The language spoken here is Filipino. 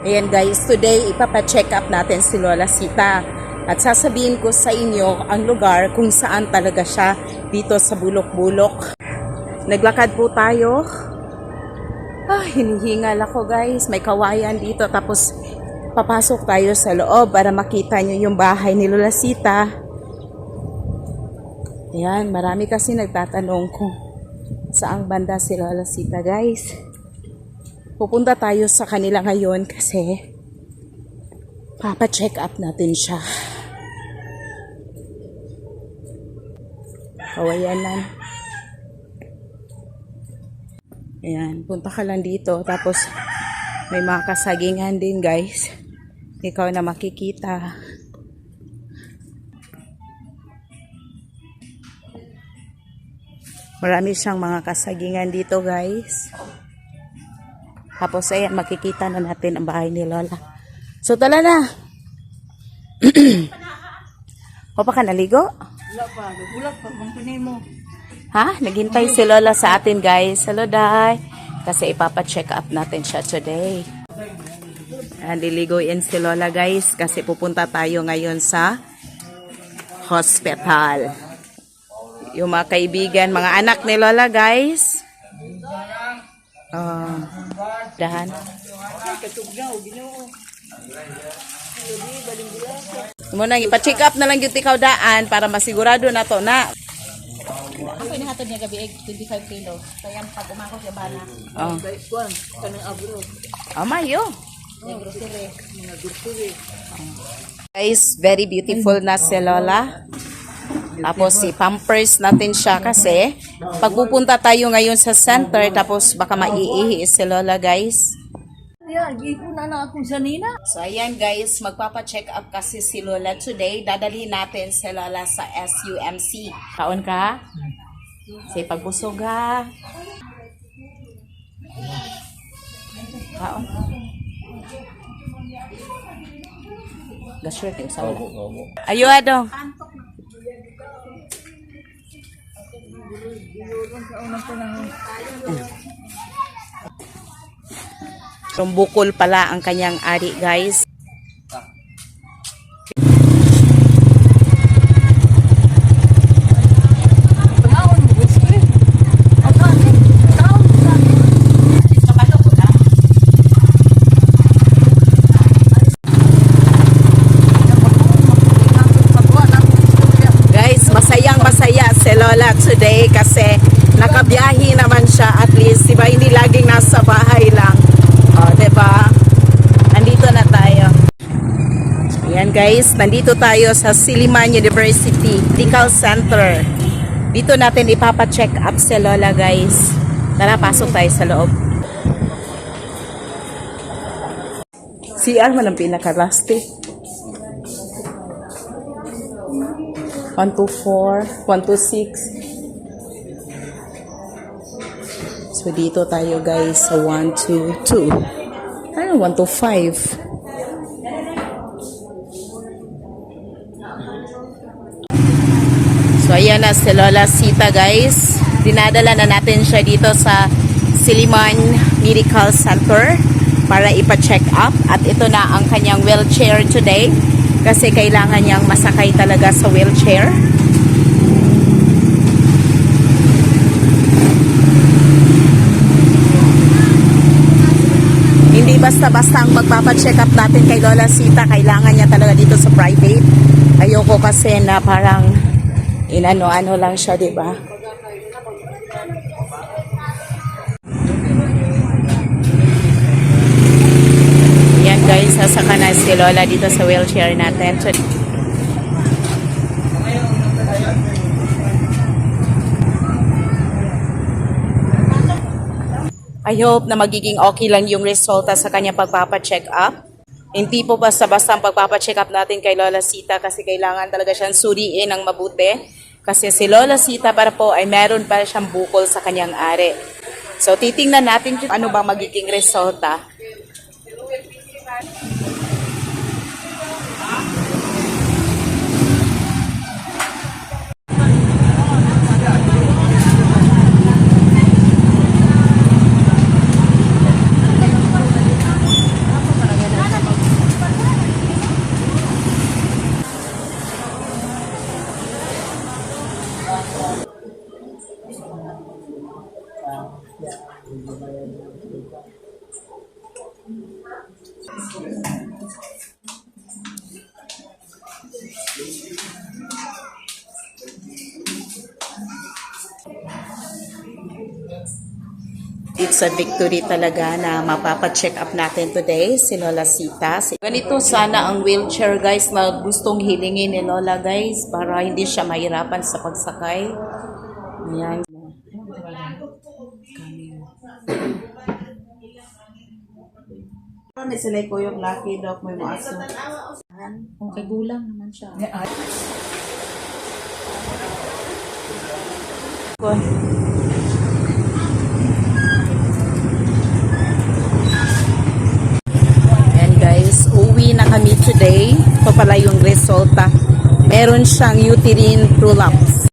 Ayan guys, today ipapacheck up natin si Lola Sita. At sasabihin ko sa inyo ang lugar kung saan talaga siya dito sa bulok-bulok. Naglakad po tayo. Ah, hinihingal ako guys. May kawayan dito. Tapos papasok tayo sa loob para makita nyo yung bahay ni Lola Sita. Ayan, marami kasi nagtatanong kung saang banda si Lola Sita guys. Pupunta tayo sa kanila ngayon kasi papa-check up natin siya. Kawayanan. Ayan, punta ka lang dito. Tapos, may mga kasagingan din, guys. Ikaw na makikita. Marami siyang mga kasagingan dito, guys. Tapos, ayan, makikita na natin ang bahay ni Lola. So, tala na. o pa ka naligo? Wala pa, nagulat pa, mo. Ha? Naghintay si Lola sa atin, guys. Hello, Day. Kasi ipapacheck up natin siya today. Naliligoin si Lola, guys. Kasi pupunta tayo ngayon sa hospital. Yung mga kaibigan, mga anak ni Lola, guys. Dahan. Ginoo. Muna, ipa-check up na lang yung ikaw daan para masigurado na to na. Ako inihatod niya gabi egg 25 kilos. Kaya pag umakot siya bana, Oh, Guys, kwan, kanang abroad. amayo. grocery. Mga grocery. Guys, very beautiful na si Lola. Tapos si pampers natin siya kasi pagpupunta tayo ngayon sa center tapos baka maiihi si Lola guys. Yan, gipo na na akong sanina. So ayan guys, magpapa-check up kasi si Lola today. Dadali natin si Lola sa SUMC. Kaon ka? Say pagbusog ha. Kaon. Gaswerte sa Ayo adong. Tumbukol pala ang kanyang ari, guys. Lola today kasi nakabiyahi naman siya at least, di ba? Hindi laging nasa bahay lang. O, di ba? Andito na tayo. Ayan guys, nandito tayo sa Siliman University Medical Center. Dito natin ipapa-check up si Lola guys. Tara, pasok tayo sa loob. CR mo ng pinaka-rusty. 124, 126. So, dito tayo guys sa 122. Ano, 125. So, ayan na si Lola Sita, guys. Dinadala na natin siya dito sa Siliman Medical Center para ipa-check up. At ito na ang kanyang wheelchair today kasi kailangan niyang masakay talaga sa wheelchair. Hindi basta-basta ang magpapacheck up natin kay Lola Sita. Kailangan niya talaga dito sa private. Ayoko kasi na parang inano-ano lang siya, ba? Yan guys, sasaka na si Lola dito sa wheelchair natin. So, I hope na magiging okay lang yung resulta sa kanya pagpapacheck up. Hindi po basta-basta ang pagpapacheck up natin kay Lola Sita kasi kailangan talaga siyang suriin ng mabuti. Kasi si Lola Sita para po ay meron pa siyang bukol sa kanyang ari. So titingnan natin kung ano ba magiging resulta. It's a victory talaga na mapapacheck up natin today si Lola Sita. Ganito sana ang wheelchair guys na gustong hilingin ni Lola guys para hindi siya mahirapan sa pagsakay. Ayan. Ano sila ko yung lucky dog may mga aso. Kung kay gulang naman siya. And guys, uwi na kami today. Ito pala yung resulta. Meron siyang uterine prolapse.